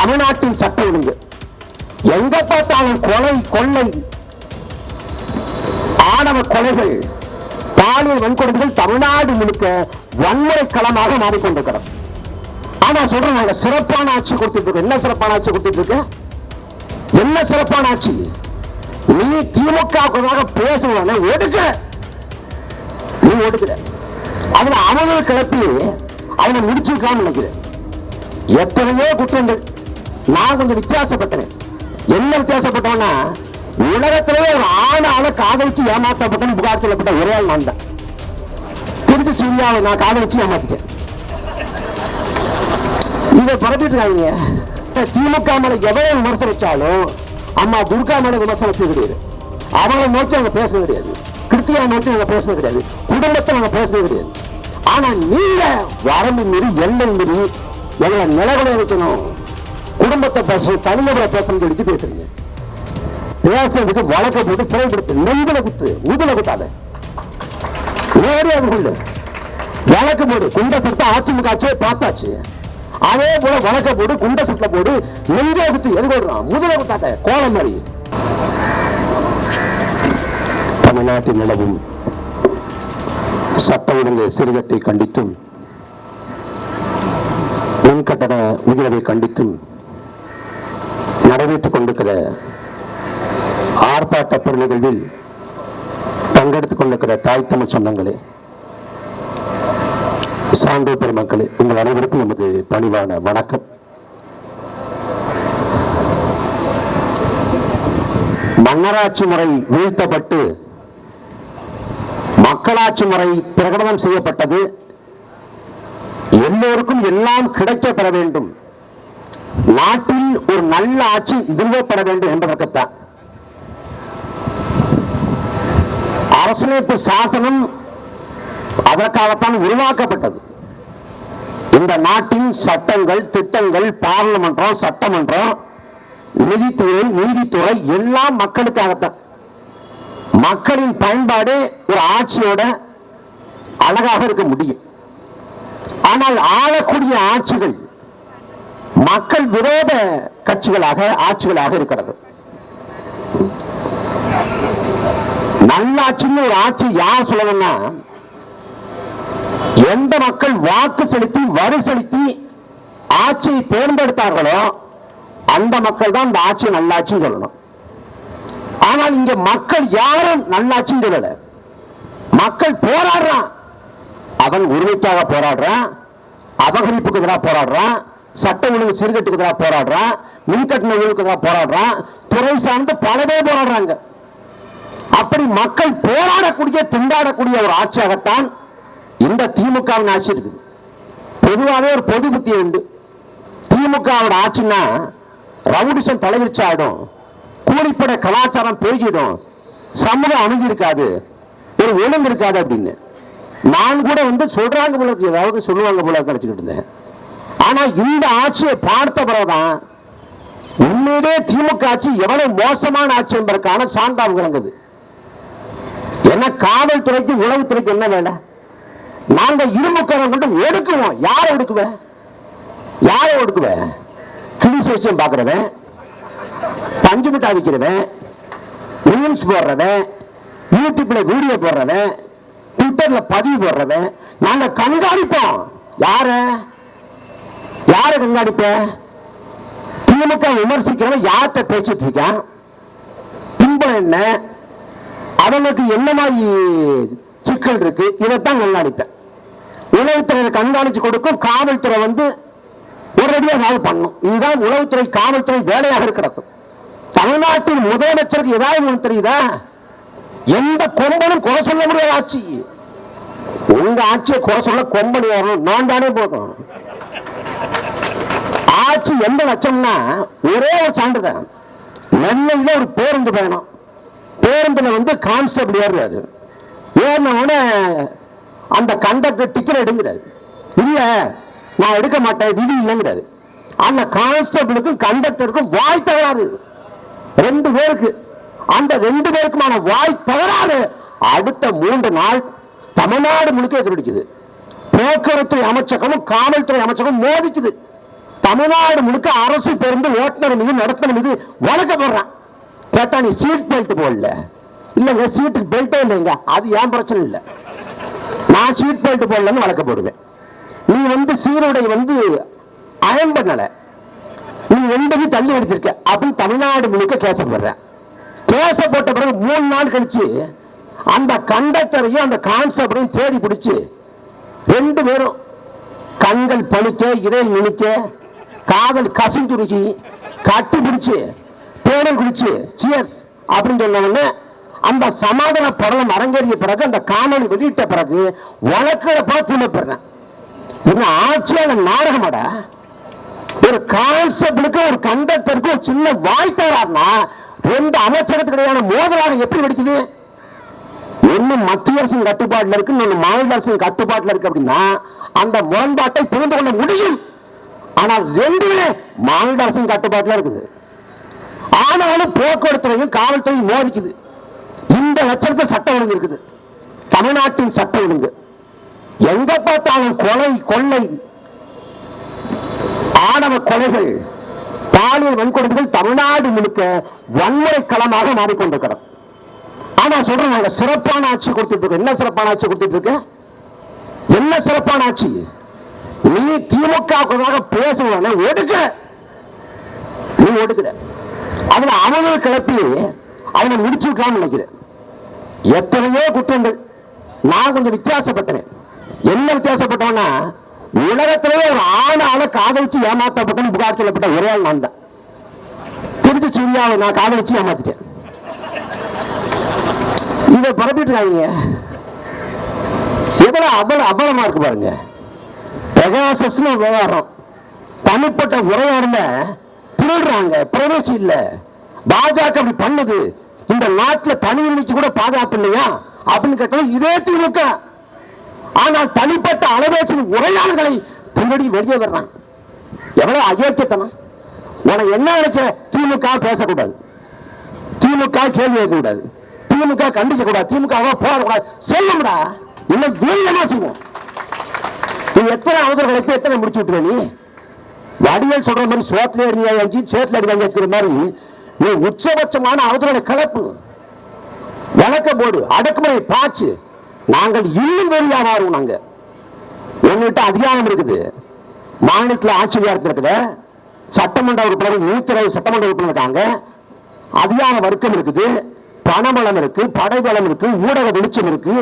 தமிழ்நாட்டின் சட்டம் ஒழுங்கு எங்க பார்த்தாலும் கொலை கொள்ளை ஆணவ கொலைகள் பாலியல் வன்கொடுமைகள் தமிழ்நாடு முழுக்க வன்முறை களமாக மாறிக்கொண்டிருக்கிறோம் ஆனா சொல்றேன் நாங்க சிறப்பான ஆட்சி கொடுத்துட்டு என்ன சிறப்பான ஆட்சி கொடுத்துட்டு இருக்க என்ன சிறப்பான ஆட்சி? நீ திமுக பேசுவான ஒடுக்க! நீ ஒடுக்கிற. அவனை அவனை கிளப்பி அவனை முடிச்சிருக்கான்னு நினைக்கிறேன். எத்தனையோ குற்றங்கள். நான் கொஞ்சம் வித்தியாசப்பட்டேன். என்ன வித்தியாசப்பட்டோம்னா உலகத்திலேயே ஒரு ஆணால காதலிச்சு ஏமாத்தப்பட்டேன்னு புகார் சொல்லப்பட்ட ஒரே ஆள் நான் தான். திருச்சி சூர்யாவை நான் காதலிச்சு ஏமாத்திட்டேன். இதை பரப்பிட்டு இருக்காங்க திமுக மேல எவ்வளவு விமர்சனம் வச்சாலும் அம்மா துர்கா மேல விமர்சனம் கிடையாது. அவங்களை நோக்கி அவங்க பேச கிடையாது. கிருத்தியா நோக்கி அவங்க பேசுறது கிடையாது. குடும்பத்தை அவங்க பேசுறது கிடையாது. ஆனா நீங்க வரம்பு மீறி எல்லை மீறி எங்களை நிலவரம் வைக்கணும். குடும்பத்தை பேசணும் தனிநபரை பேசணும் சொல்லிட்டு பேசுறீங்க. பேசுறதுக்கு வழக்க போட்டு சிறை கொடுத்து நெஞ்சில குத்து உதுல குத்தாத. வேறு அதுக்குள்ள வழக்கு போடு குண்ட சட்டை அதிமுக ஆட்சியே பார்த்தாச்சு. அதே போல வழக்க போடு குண்ட சட்டை போடு நெஞ்ச குத்து எது போடுறான் முதல குத்தாத கோலம் மாதிரி. தமிழ்நாட்டில் நிலவும் சட்ட ஒழுங்கு சிறுகட்டை கண்டித்தும் மின்கட்டண உயர்வை கண்டித்தும் நடைபெற்றுக் கொண்டிருக்கிற ஆர்ப்பாட்ட பெருநிகழ்வில் பங்கெடுத்துக் கொண்டிருக்கிற தாய் தமிழ் சொந்தங்களே சான்றோ பெருமக்களே உங்கள் அனைவருக்கும் நமது பணிவான வணக்கம். மன்னராட்சி முறை வீழ்த்தப்பட்டு மக்களாட்சி முறை பிரகடனம் செய்யப்பட்டது. எல்லோருக்கும் எல்லாம் கிடைக்கப் பெற வேண்டும். நாட்டில் ஒரு நல்ல ஆட்சி நிறுவப்பட வேண்டும் என்பதற்குத்தான். அரசியலமைப்பு சாசனம் அதற்காகத்தான் உருவாக்கப்பட்டது. இந்த நாட்டின் சட்டங்கள் திட்டங்கள் பாராளுமன்றம் சட்டமன்றம் நிதித்துறை நீதித்துறை எல்லாம் மக்களுக்காகத்தான். மக்களின் பயன்பாடு ஒரு ஆட்சியோட அழகாக இருக்க முடியும். ஆனால் ஆளக்கூடிய ஆட்சிகள் மக்கள் விரோத கட்சிகளாக ஆட்சிகளாக இருக்கிறது. நல்லாட்சின்னு ஒரு ஆட்சி யார் சொல்லணும்னா எந்த மக்கள் வாக்கு செலுத்தி வரி செலுத்தி ஆட்சியை தேர்ந்தெடுத்தார்களோ அந்த மக்கள் தான் இந்த ஆட்சி நல்லாட்சின்னு சொல்லணும். ஆனால் இங்க மக்கள் யாரும் நல்லாட்சின்னு சொல்லல. மக்கள் போராடுறான். அவன் உரிமைக்காக போராடுறான். அபகரிப்புக்கு எதிராக போராடுறான். சட்ட ஒழுங்கு சீர்கட்டுக்கு எதிராக போராடுறான் மின்கட்டண ஒழுங்குக்கு எதிராக போராடுறான் துறை சார்ந்து பல பேர் போராடுறாங்க. அப்படி மக்கள் போராடக்கூடிய திண்டாடக்கூடிய ஒரு ஆட்சியாகத்தான் இந்த திமுகவின் ஆட்சி இருக்குது. பொதுவாகவே ஒரு பொது புத்தி உண்டு. திமுகவோட ஆட்சின்னா ரவுடிசம் தலைவிரிச்சாயிடும் கூலிப்பட கலாச்சாரம் பெருகிடும் சமூகம் அமைதி இருக்காது ஒரு ஒழுங்கு இருக்காது அப்படின்னு. நான் கூட வந்து சொல்றாங்க போல ஏதாவது சொல்லுவாங்க போல கிடைச்சிக்கிட்டு இருந்தேன். ஆனா இந்த ஆட்சியை பார்த்த பிறகுதான் உண்மையிலே திமுக ஆட்சி எவ்வளவு மோசமான ஆட்சி என்பதற்கான சான்றாக விளங்குது. என்ன காவல்துறைக்கு உளவுத்துறைக்கு என்ன வேலை? நாங்க இருமுக்கரம் கொண்டு ஒடுக்குவோம். யாரை ஒடுக்குவ? யாரை ஒடுக்குவ? கிளி சுவிச்சம் பாக்குறவன் பஞ்சு மிட்டாய் விற்கிறவன் ரீல்ஸ் போடுறவன் யூடியூப்ல வீடியோ போடுறவன் ட்விட்டர்ல பதிவு போடுறவன் நாங்க கண்காணிப்போம். யாரை? யார கண்காணிப்ப? திமுக விமர்சிக்கிறவன் யார்கிட்ட பேசிட்டு இருக்கான் பின்புலம் என்ன? அவனுக்கு என்ன மாதிரி சிக்கல் இருக்கு? இதைத்தான் கண்காணிப்பேன். உளவுத்துறை கண்காணிச்சு கொடுக்கும் காவல்துறை வந்து உடனடியாக ஏதாவது பண்ணும் இதுதான் உளவுத்துறை காவல்துறை வேலையாக இருக்கிறது. தமிழ்நாட்டின் முதலமைச்சருக்கு ஏதாவது ஒன்று தெரியுதா? எந்த கொம்பனும் குறை சொல்ல முடியாத ஆட்சி. உங்க ஆட்சியை குறை சொல்ல கொம்பன் வரணும் நான் தானே போதும் ஆட்சி எந்த லட்சம்னா ஒரே ஒரு சான்றுதான் நெல்லையில் ஒரு பேருந்து பயணம். பேருந்துல வந்து கான்ஸ்டபிள் ஏறுறாரு. ஏறின உடனே அந்த கண்டக்டர் டிக்கெட் எடுங்கிறாரு இல்லை நான் எடுக்க மாட்டேன் விதி இல்லைங்கிறாரு. அந்த கான்ஸ்டபிளுக்கும் கண்டக்டருக்கும் வாய் தகராறு. ரெண்டு பேருக்கு அந்த ரெண்டு பேருக்குமான வாய் தகராறு அடுத்த மூன்று நாள் தமிழ்நாடு முழுக்க எதிரொலிக்குது. போக்குவரத்து அமைச்சகமும் காவல்துறை அமைச்சகம் மோதிக்குது. தமிழ்நாடு முழுக்க அரசு பேருந்து ஓட்டுநர் மீது நடத்தின மீது வழக்க போடுறான் கேட்டா நீ சீட் பெல்ட் போடல. இல்லைங்க சீட்டுக்கு பெல்ட்டே இல்லைங்க. அது ஏன் பிரச்சனை இல்லை? நான் சீட் பெல்ட் போடலன்னு வழக்க போடுவேன் நீ வந்து சீருடை வந்து அயன் பண்ணல நீ ரெண்டு தள்ளி எடுத்திருக்க. அப்படின்னு தமிழ்நாடு முழுக்க கேச போடுறேன் கேச போட்ட பிறகு மூணு நாள் கழிச்சு அந்த கண்டக்டரையும் அந்த கான்செப்டையும் தேடி பிடிச்சி ரெண்டு பேரும் கண்கள் பழுக்க இதை நுணுக்க காதல் கசிந்துருகி கட்டு பிடிச்சு தேடல் குடிச்சு சியர்ஸ் அப்படின்னு சொன்ன அந்த சமாதான படம் அரங்கேறிய பிறகு அந்த காணொலி வெளியிட்ட பிறகு வழக்குல போல திரும்பப்படுறேன் என்ன ஆட்சியான நாடகமட ஒரு கான்செப்டுக்கு ஒரு கண்டக்டருக்கு ஒரு சின்ன வாய் ரெண்டு அமைச்சகத்துக்கு இடையான மோதலாக எப்படி வெடிக்குது? ஒன்று மத்திய அரசின் கட்டுப்பாட்டில் இருக்கு இன்னொன்று மாநில அரசின் கட்டுப்பாட்டில் இருக்கு அப்படின்னா அந்த முரண்பாட்டை புரிந்து கொள்ள முடியும். ஆனால் ரெண்டுமே மாநில அரசின் கட்டுப்பாட்டில் இருக்குது. ஆனாலும் போக்குவரத்துறையும் காவல்துறையும் மோதிக்குது. இந்த லட்சத்தில் சட்டம் ஒழுங்கு இருக்குது. தமிழ்நாட்டின் சட்டம் ஒழுங்கு. எங்க பார்த்தாலும் கொலை கொள்ளை ஆணவ கொலைகள் பாலியல் வன்கொடுமைகள் தமிழ்நாடு முழுக்க வன்முறை களமாக மாறிக்கொண்டிருக்கிறோம் ஆனா சொல்றேன் சிறப்பான ஆட்சி கொடுத்துட்டு இருக்கோம். என்ன சிறப்பான ஆட்சி கொடுத்துட்டு இருக்க என்ன சிறப்பான ஆட்சி? நீ திமுக பேசுவன ஒடுக்க நீ ஒடுக்கிற. அதுல அவனை கிளப்பி அவனை முடிச்சு நினைக்கிறேன் எத்தனையோ குற்றங்கள். நான் கொஞ்சம் வித்தியாசப்பட்டேன் என்ன வித்தியாசப்பட்டவனா உலகத்திலேயே ஒரு ஆணால காதலிச்சு ஏமாத்தப்பட்டேன்னு புகார் சொல்லப்பட்ட ஒரே ஆள் நான் தான். திருச்சி சூர்யாவை நான் காதலிச்சு ஏமாத்திட்டேன். இதை பரப்பிட்டு இருக்காங்க எவ்வளவு அபல அபலமா இருக்கு பாருங்க. பெகாசஸ்னு ஒரு விவகாரம். தனிப்பட்ட உரையாடல திருடுறாங்க. பிரவேசி இல்ல. பாஜக அப்படி பண்ணுது. இந்த நாட்டில் தனி உரிமைக்கு கூட பாதுகாப்பு இல்லையா? அப்படின்னு கேட்டது இதே திமுக. ஆனால் தனிப்பட்ட அளவேசின் உரையாடல்களை திருடி வெளியே வர்றான் எவ்வளவு அயோக்கியத்தனம். உனக்கு என்ன நினைக்கிற? திமுக பேசக்கூடாது. திமுக கேள்வி கேட்கக்கூடாது. திமுக கண்டிக்க கூடாது திமுக போடக்கூடாது செய்யும்டா இன்னும் வீரியமா செய்வோம்? நீ எத்தனை அவதூறு கலைப்பு எத்தனை முடிச்சு விட்டுருவ நீ? வடிவேல் சொல்ற மாதிரி சோத்துல அடி சேத்துல அடி வச்சுக்கிற மாதிரி நீ உச்சபட்சமான அவதூறு கலப்பு. வழக்க போடு அடக்குமுறை பாய்ச்சு. நாங்கள் இன்னும் வெளியா மாறுவோம் நாங்க. எங்கள்கிட்ட அதிகாரம் இருக்குது. மாநிலத்தில் ஆட்சியாக அதிகாரத்தில் சட்டமன்ற உறுப்பினர் நூத்தி இருபது சட்டமன்ற உறுப்பினர் இருக்காங்க. அதிகார வர்க்கம் இருக்குது பணபலம் இருக்கு படைபலம் இருக்கு ஊடக வெளிச்சம் இருக்கு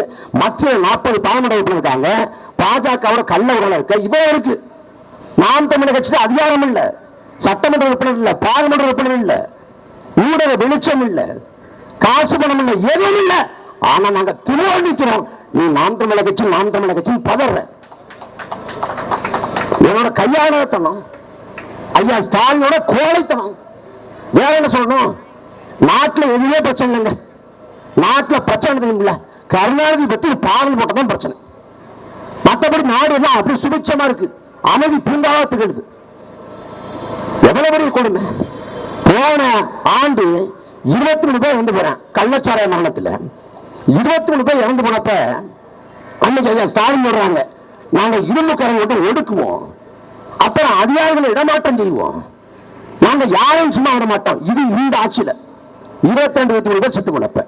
மத்திய நாற்பது பாராளுமன்ற உறுப்பினர் இருக்காங்க. பாஜகவோட கள்ள உடல இருக்கு இவ்வளவு இருக்கு. நாம் தமிழக கட்சி அதிகாரம் இல்ல. சட்டமன்ற உறுப்பினர் இல்ல பாராளுமன்ற உறுப்பினர் இல்ல. ஊடக வெளிச்சம் இல்ல. காசு பணம் இல்ல எதுவும் இல்ல. ஆனா நாங்க திருவாள் நிற்கிறோம் நீ நாம் தமிழக கட்சி நாம் தமிழக கட்சி பதற. என்னோட கையாளத்தனம் ஐயா ஸ்டாலினோட கோழைத்தனம். வேற என்ன சொல்லணும்? நாட்டில் எதுவுமே பிரச்சனை இல்லைங்க. நாட்டில் பிரச்சனை தெரியுமில்ல கருணாநிதி பற்றி பாதி போட்டதான் பிரச்சனை. நாடுதான். நாடு எல்லாம் அப்படி சுபிட்சமா இருக்கு. அமைதி பூங்காவா திகழ்து எவ்வளவு பெரிய கொடுமை? போன ஆண்டு இருபத்தி மூணு பேர் இறந்து போறேன் கள்ளச்சாராய மரணத்தில். இருபத்தி மூணு பேர் இறந்து போனப்ப அன்னைக்கு ஐயா ஸ்டாலின் சொல்றாங்க நாங்க இரும்புக்காரங்க மட்டும் ஒடுக்குவோம். அப்புறம் அதிகாரிகளை இடமாற்றம் செய்வோம். நாங்க யாரையும் சும்மா விட மாட்டோம். இது இந்த ஆட்சியில. இருபத்தி ரெண்டு இருபத்தி மூணு பேர் செத்து போனப்ப.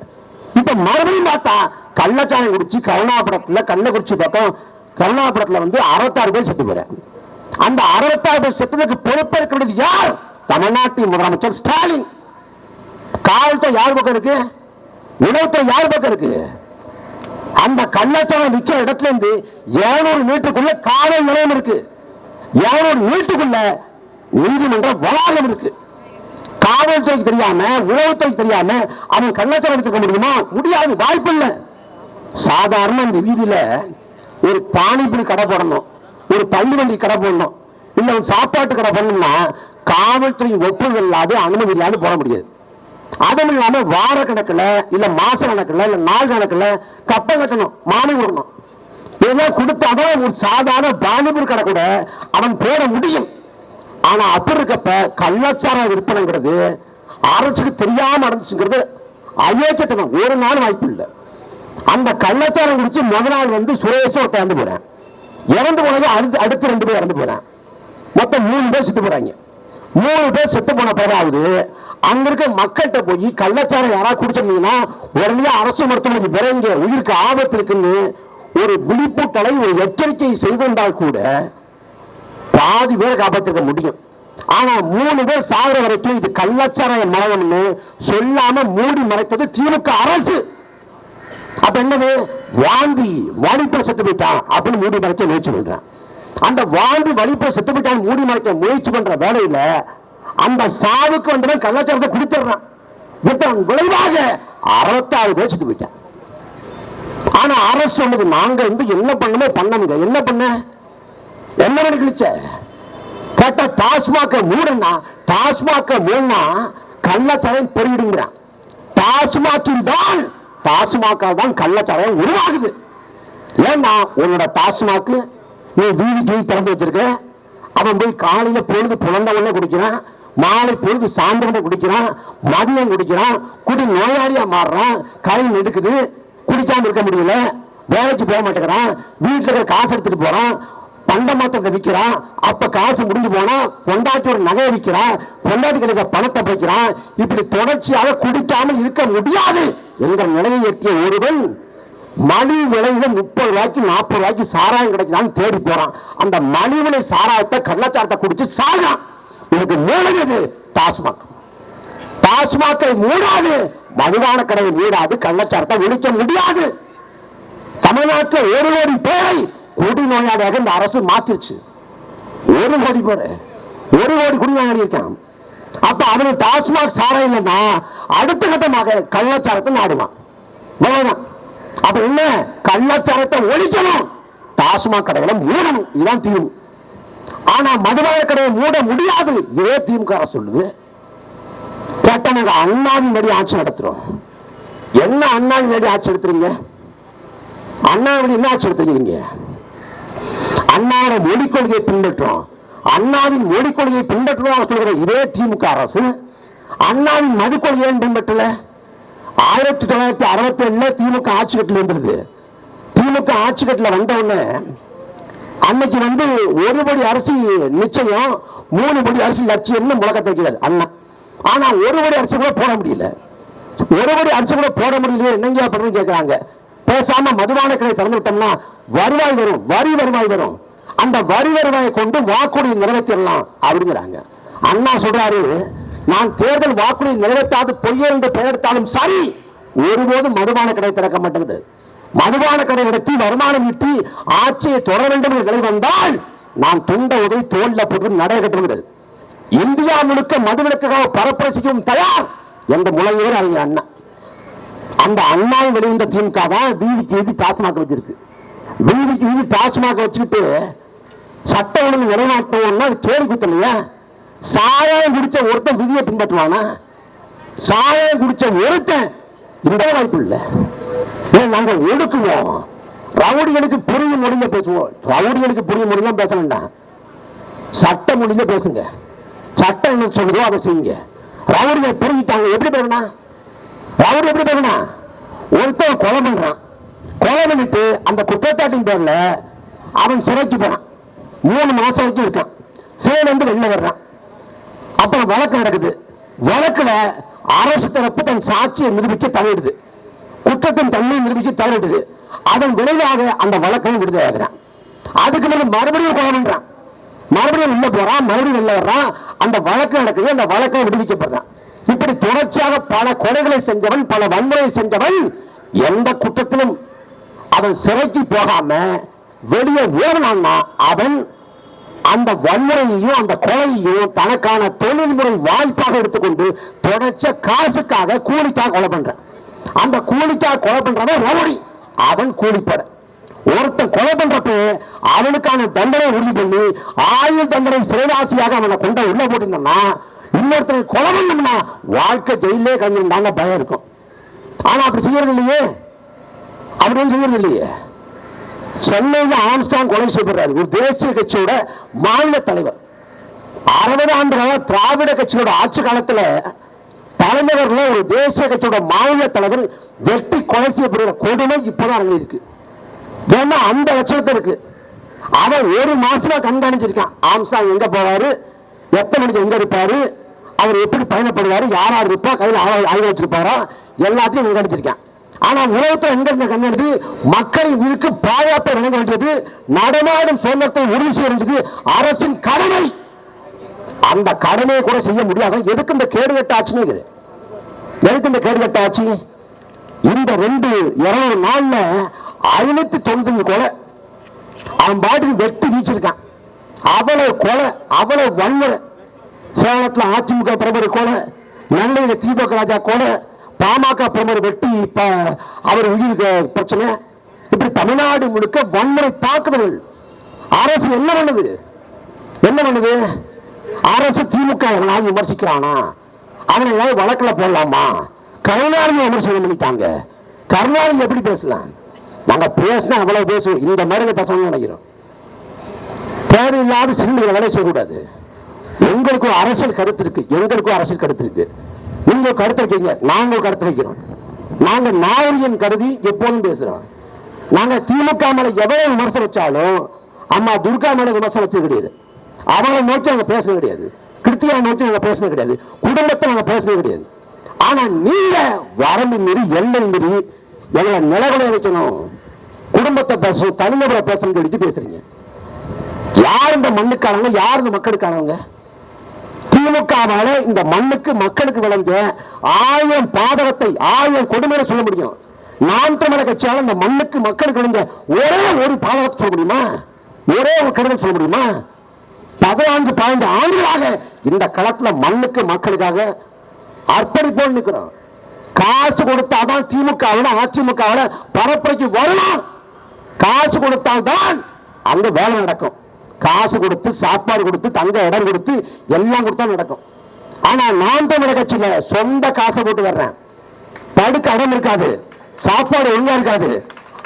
இப்ப மறுபடியும் பார்த்தா கள்ளச்சாயம் குடிச்சு கருணாபுரத்துல கள்ளக்குறிச்சி பக்கம் கருணாபுரத்தில் வந்து அறுபத்தாறு பேர் செத்து போறேன் அந்த அறுபத்தாறு பேர் செத்ததுக்கு பொறுப்பேற்கிறது யார்? தமிழ்நாட்டின் முதலமைச்சர் ஸ்டாலின். காவல்துறை யார் பக்கம் இருக்கு? உணவுத்துறை யார் பக்கம் இருக்கு? அந்த கள்ளச்சாரம் நிற்கிற இடத்துல இருந்து இருநூறு மீட்டருக்குள்ள காவல் நிலையம் இருக்கு. இருநூறு மீட்டருக்குள்ள நீதிமன்ற வளாகம் இருக்கு. காவல்துறைக்கு தெரியாம உணவுத்துறைக்கு தெரியாம அவன் கள்ளச்சாரம் எடுத்துக்க முடியுமா? முடியாது வாய்ப்பு இல்லை சாதாரண அந்த வீதியில ஒரு பானிபூரி கடை போடணும். ஒரு தள்ளி வண்டி கடை போடணும். இல்லை ஒரு சாப்பாட்டு கடை போடணும்னா காவல்துறை ஒப்புதல் இல்லாது அனுமதி இல்லாத போட முடியாது. அதுவும் இல்லாம வார கணக்கில் இல்ல மாச கணக்கில் இல்ல நாள் கணக்கில் கப்பம் கட்டணும் மானியம் கொடுக்கணும் இதெல்லாம் கொடுத்தாதான் ஒரு சாதாரண பானிபூரி கடை கூட அவன் போட முடியும். ஆனா அப்படி இருக்கப்ப கள்ளச்சார விற்பனைங்கிறது அரசுக்கு தெரியாம நடந்துச்சுங்கிறது அயோக்கியத்தனம். ஒரு நாள் வாய்ப்பு இல்லை. அந்த கள்ளச்சாரம் குடிச்சு முத நாள் வந்து சுரேஷோட இறந்து போறேன். இறந்து போனது அடுத்து அடுத்து ரெண்டு பேர் இறந்து போறேன். மொத்தம் மூணு பேர் செத்து போறாங்க. மூணு பேர் செத்து போன பிறகாவது அங்க இருக்க மக்கள்கிட்ட போய் கள்ளச்சாரம் யாராவது குடிச்சிருந்தீங்கன்னா உடனே அரசு மருத்துவமனைக்கு விரைங்க உயிருக்கு ஆபத்து இருக்குன்னு ஒரு விழிப்புத்தலை ஒரு எச்சரிக்கை செய்திருந்தால் கூட பாதி பேரை காப்பாற்றிருக்க முடியும். ஆனா மூணு பேர் சாகுற வரைக்கும் இது கள்ளச்சாராய மரணம்னு சொல்லாம மூடி மறைத்தது திமுக அரசு. அப்ப என்னது? வாந்தி வலிப்புல செத்து போயிட்டான் அப்படின்னு மூடி மறைக்க முயற்சி பண்றான். அந்த வாந்தி வலிப்ப செத்து போயிட்டான் மூடி மறைக்க முயற்சி பண்ற வேலையில அந்த சாவுக்கு வந்தவன் கலாச்சாரத்தை குடிச்சிடுறான். விட்டவன் விளைவாக. அறுபத்தாறு பேர் செத்து போயிட்டான். ஆனா அரசு சொன்னது நாங்க வந்து என்ன பண்ணணுமோ பண்ணணுங்க. என்ன பண்ண? என்ன பண்ணி கிழிச்ச? கேட்டா டாஸ்மாக மூடனா டாஸ்மாக மூடனா கள்ளச்சாரம் பெருகிடுங்கிறான் டாஸ்மாகில் தான் டாஸ்மாக்கால் தான் கள்ளச்சாராயம் உருவாகுது. ஏன்னா உன்னோட டாஸ்மாக்கு நீ வீடு வீதி திறந்து வச்சிருக்க. அவன் போய் காலையில் பொழுது புலந்த உடனே குடிக்கிறான். மாலை பொழுது சாயந்தரம் குடிக்கிறான். மதியம் குடிக்கிறான். குடி நோயாளியா மாறுறான். கை நெடுக்குது. குடிக்காம இருக்க முடியல. வேலைக்கு போக மாட்டேங்கிறான். வீட்டில் இருக்கிற காசு எடுத்துட்டு போறான். பண்ட மாத்தத்தை விற்கிறான் அப்ப காசு முடிஞ்சு போனா பொண்டாட்டி ஒரு நகையை விற்கிறான் பொண்டாட்டி கிடைக்க பணத்தை வைக்கிறான் இப்படி தொடர்ச்சியாக குடிக்காமல் இருக்க முடியாது. எங்கள் நிலையை எட்டிய ஒருவன் மணி விலையில முப்பது ரூபாய்க்கு நாற்பது ரூபாய்க்கு சாராயம் கிடைக்கலான்னு தேடி போறான். அந்த மணி விலை சாராயத்தை கள்ளச்சாரத்தை குடிச்சு சாகிறான். இதுக்கு மூலது டாஸ்மாக். டாஸ்மாக்கை மூடாது. மதுவான கடையை மூடாது. கள்ளச்சாரத்தை ஒழிக்க முடியாது. தமிழ்நாட்டில் ஒரு கோடி பேரை குடி நோயாளியாக இந்த அரசு மாத்திருச்சு. ஒரு கோடி பேர். ஒரு கோடி குடி நோயாளி இருக்கான். அப்ப அவனுக்கு டாஸ்மாக் சாராயம் இல்லைன்னா அடுத்த கட்டமாக கள்ளச்சாரத்தை நாடுவான். அப்ப என்ன? கள்ளச்சாரத்தை ஒழிக்கணும். டாஸ்மாக் கடைகளை மூடணும். இதுதான் தீர்வு. ஆனா மதுபான கடையை மூட முடியாது. இதே திமுக அரசு சொல்லுது. கேட்டா நாங்க அண்ணாவின் நடி ஆட்சி நடத்துறோம். என்ன அண்ணாவின் நடி ஆட்சி எடுத்துறீங்க அண்ணாவின் என்ன ஆட்சி எடுத்துறீங்க அண்ணாவோட மொழிக் கொள்கையை பின்பற்றோம் அண்ணாவின் மொழிக் கொள்கையை பின்பற்றுவோம் சொல்கிற இதே திமுக அரசு அண்ணாவின் மது ஏன் பின்பற்றல ஆயிரத்தி தொள்ளாயிரத்தி அறுபத்தி ஏழுல திமுக ஆட்சி கட்டில் இருந்தது. திமுக ஆட்சி கட்டில் வந்த உடனே அன்னைக்கு வந்து ஒரு படி அரிசி நிச்சயம் மூணு படி அரிசி லட்சியம்னு முழக்கத்தை வைக்கிறார் அண்ணா. ஆனா ஒரு படி அரிசி கூட போட முடியல. ஒரு படி அரிசி கூட போட முடியலையே என்னங்க அப்படின்னு கேட்கிறாங்க பேசாம மதுபான கடை திறந்து விட்டோம்னா வருவாய் வரும் வரி வருவாய் வரும். அந்த வரி வருவாயை கொண்டு வாக்குறுதி நிறைவேற்றிடலாம் அப்படிங்கிறாங்க. அண்ணா சொல்றாரு நான் தேர்தல் வாக்குறுதி நிறைவேற்றாது பொய்யே என்று பெயரெடுத்தாலும் சரி ஒருபோதும் மதுபான கடை திறக்க மாட்டேங்குது. மதுபான கடை நடத்தி வருமானம் ஈட்டி ஆட்சியை தொடர வேண்டும் என்ற நிலை வந்தால் நான் துண்ட உதவி தோல்ல போட்டு நடை கட்டுகிறது இந்தியா முழுக்க மதுவிலக்குக்காக பரப்புரை செய்யவும் தயார் என்ற முளையவர் அறிஞர் அண்ணா. அந்த அண்ணாவை வெளிவந்த திமுக தான் வீதிக்கு வீதி டாஸ்மாக் வச்சிருக்கு. வீதிக்கு வீதி டாஸ்மாக் வச்சுக்கிட்டு சட்ட ஒழுங்கு நிலைநாட்டுவோம்னா அது கேள்வி குத்தலையா? சாயம் குடிச்ச ஒருத்தன் விதியை பின்பற்றுவானா? சாயம் குடிச்ச ஒருத்தன் இந்த வாய்ப்பு இல்லை. ஏன் நாங்க ஒடுக்குவோம்? ரவுடிகளுக்கு புரிய முடிஞ்ச பேசுவோம். ரவுடிகளுக்கு புரிய மொழியில பேச வேண்டாம். சட்ட மொழியில பேசுங்க. சட்டம் என்ன சொல்லுதோ அதை செய்யுங்க. ரவுடிகள் புரிஞ்சிட்டாங்க. எப்படி பேசணும் ரவுடி எப்படி பேசணும் ஒருத்தன் கொலை பண்றான். கொலை பண்ணிட்டு அந்த குற்றச்சாட்டின் பேர்ல அவன் சிறைக்கு போறான். மூணு மாசம் வரைக்கும் இருக்கான். சிறையிலிருந்து வெளில வர்றான். அப்புறம் வழக்கு நடக்குது. வழக்குல அரசு தரப்பு தன் சாட்சியை நிரூபிக்க தவறிடுது. குற்றத்தின் தன்மையை நிரூபிக்க தவறிடுது. அதன் விளைவாக அந்த வழக்கையும் விடுதலையாகிறான் அதுக்கு மேல மறுபடியும் போகணுன்றான் மறுபடியும் உள்ள போறான் மறுபடியும் வெளில வர்றான். அந்த வழக்கு நடக்குது அந்த வழக்கை விடுவிக்கப்படுறான். இப்படி தொடர்ச்சியாக பல கொலைகளை செஞ்சவன் பல வன்முறையை செஞ்சவன் எந்த குற்றத்திலும் அவன் சிறைக்கு போகாம வெளியே ஓடினான்னா அவன் அந்த வன்முறையையும் அந்த கொலையையும் தனக்கான தொழில்முறை வாய்ப்பாக எடுத்துக்கொண்டு தொடர்ச்ச காசுக்காக கூலிக்காக கொலை பண்றான். அந்த கூலிக்காக கொலை பண்றவன் ரவுடி. அவன் கூலிப்பட. ஒருத்தன் கொலை பண்றப்ப அவனுக்கான தண்டனை உறுதி பண்ணி ஆயுள் தண்டனை சிறைவாசியாக அவனை கொண்ட உள்ள போட்டிருந்தோம்னா இன்னொருத்தனை கொலை பண்ணோம்னா வாழ்க்கை ஜெயிலே கஞ்சிருந்தாங்க பயம் இருக்கும் ஆனா அப்படி செய்யறது இல்லையே. அப்படின்னு செய்யறது இல்லையே. சென்னையில் ஆம்ஸ்டாங் கொலை செய்யப்படுறாரு ஒரு தேசிய கட்சியோட மாநில தலைவர். அறுபது ஆண்டு கால திராவிட கட்சியோட ஆட்சி காலத்தில் தலைநகர்ல ஒரு தேசிய கட்சியோட மாநில தலைவர் வெட்டி கொலை செய்யப்படுகிற கொடுமை இப்போதான் அங்க ஏன்னா அந்த லட்சணத்துல இருக்கு. அவன் ஒரு மாசமா கண்காணிச்சிருக்கான். ஆம்ஸ்டாங் எங்க போவாரு எத்தனை மணிக்கு எங்க இருப்பாரு? அவர் எப்படி பயணப்படுவாரு? யார் யார் இருப்பா? கையில் ஆய்வு வச்சிருப்பாரா? எல்லாத்தையும் கண்காணிச்சிருக்கான். ஆனா உலகத்தை எங்க இருந்த கண்டெடுத்து மக்களின் உயிருக்கு பாதுகாப்பை வழங்க வேண்டியது நடமாடும் சுதந்திரத்தை உறுதி செய்ய வேண்டியது அரசின் கடமை. அந்த கடமையை கூட செய்ய முடியாத? எதுக்கு இந்த கேடுகட்ட ஆட்சினே இருக்குது எதுக்கு இந்த கேடுகட்ட ஆட்சி? இந்த ரெண்டு இருநூறு நாள்ல ஐநூத்தி தொண்ணூத்தஞ்சு கொலை. அவன் பாட்டுக்கு வெட்டி வீச்சிருக்கான். அவ்வளவு கொலை அவ்வளவு வன்முறை. சேலத்துல அதிமுக பிரபல கொலை நல்ல தீபக ராஜா கொலை பாமக பிரமுகர் வெட்டி இப்ப அவர் உயிருக்கு பிரச்சனை. இப்படி தமிழ்நாடு முழுக்க வன்முறை தாக்குதல் அரசு என்ன பண்ணுது? என்ன பண்ணுது? அரசு திமுக எவனாவது விமர்சிக்கிறானா? அவனை ஏதாவது வழக்குல போடலாமா? கருணாநிதி விமர்சனம் பண்ணிட்டாங்க. கருணாநிதி எப்படி பேசலாம் நாங்க பேசினா அவ்வளவு பேசுவோம் இந்த மாதிரி பேசணும்னு நினைக்கிறோம். தேவையில்லாத சிறுமிகளை வேலை செய்யக்கூடாது. எங்களுக்கும் அரசியல் கருத்து இருக்கு. எங்களுக்கும் அரசியல் கருத்து இருக்கு. நீங்க கருத்து வைக்கீங்க நாங்க ஒரு கருத்து வைக்கிறோம் நாங்க நாகரிகம் கருதி எப்போதும் பேசுறோம். நாங்க திமுக மேல எவ்வளவு விமர்சனம் வச்சாலும் அம்மா துர்கா மேல விமர்சனம் வச்சது கிடையாது. அவங்களை நோக்கி அவங்க பேசுறது கிடையாது. கிருத்திகளை நோக்கி அவங்க பேசுறது கிடையாது. குடும்பத்தை நாங்க பேசுறது கிடையாது. ஆனா நீங்க வரம்பு மீறி எல்லை மீறி எங்களை நிலவலை வைக்கணும். குடும்பத்தை பேசணும் தனிநபரை பேசணும்னு சொல்லிட்டு பேசுறீங்க. யார் இந்த மண்ணுக்காரங்க யார் இந்த மக்களுக்கானவங்க திமுகவால இந்த மண்ணுக்கு மக்களுக்கு விளைஞ்ச ஆயிரம் பாதகத்தை ஆயிரம் கொடுமையை சொல்ல முடியும். நாம் தமிழக கட்சியால் இந்த மண்ணுக்கு மக்களுக்கு விளைஞ்ச ஒரே ஒரு பாதகத்தை சொல்ல முடியுமா? ஒரே ஒரு கருதல் சொல்ல முடியுமா? பதினான்கு பதினஞ்சு ஆண்டுகளாக இந்த களத்துல மண்ணுக்கு மக்களுக்காக அர்ப்பணிப்போடு நிற்கிறோம். காசு கொடுத்தாதான் திமுகவில அதிமுகவில பரப்புரைக்கு வரலாம் காசு கொடுத்தால்தான் அங்க வேலை நடக்கும். காசு கொடுத்து சாப்பாடு கொடுத்து தங்க இடம் கொடுத்து எல்லாம் கொடுத்தா நடக்கும். ஆனா நான் தமிழக கட்சியில சொந்த காசை போட்டு வர்றேன். படுக்க இடம் இருக்காது. சாப்பாடு ஒழுங்கா இருக்காது.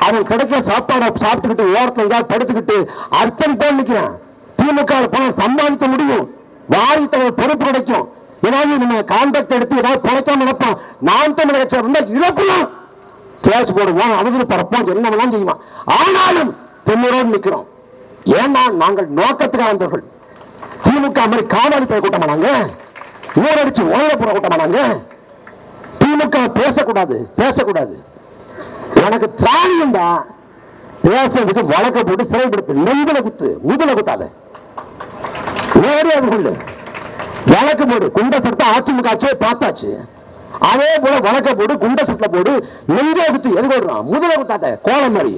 அவன் கிடைக்கிற சாப்பாடை சாப்பிட்டுக்கிட்டு ஓரத்தில் எங்கேயாவது படுத்துக்கிட்டு அர்ப்பணிப்போடு நிற்கிறேன் திமுக பணம் சம்பாதிக்க முடியும். வாரி தலைவர் பொறுப்பு கிடைக்கும். ஏதாவது நம்ம கான்ட்ராக்ட் எடுத்து ஏதாவது பிழைக்காம நடப்போம். நான் தமிழக கட்சியில் இருந்தா இழப்புலாம் கேஸ் போடுவோம் அவதூறு பரப்போம் என்ன வேணாலும் செய்வோம். ஆனாலும் தென்னரோடு நிற்கிறோம் ஏன்னா நாங்கள் நோக்கத்துக்காக வந்தவர்கள். திமுக மாதிரி காவல் போய் கூட்ட மாட்டாங்க ஊரடிச்சு உலக போற கூட்ட மாட்டாங்க திமுக பேசக்கூடாது பேசக்கூடாது. எனக்கு திராணியம் தான் பேசுறதுக்கு வழக்க போட்டு சிறைப்படுத்து. நெஞ்சில குத்து முதுல குத்தாத. நேரே அது கொள்ளு வழக்கு போடு குண்ட சட்டத்தை அதிமுக ஆட்சியை பார்த்தாச்சு. அதே போல வழக்க போடு குண்ட சட்டத்தை போடு நெஞ்ச குத்து எது போடுறான்? முதல குத்தாத கோலம் மாதிரி.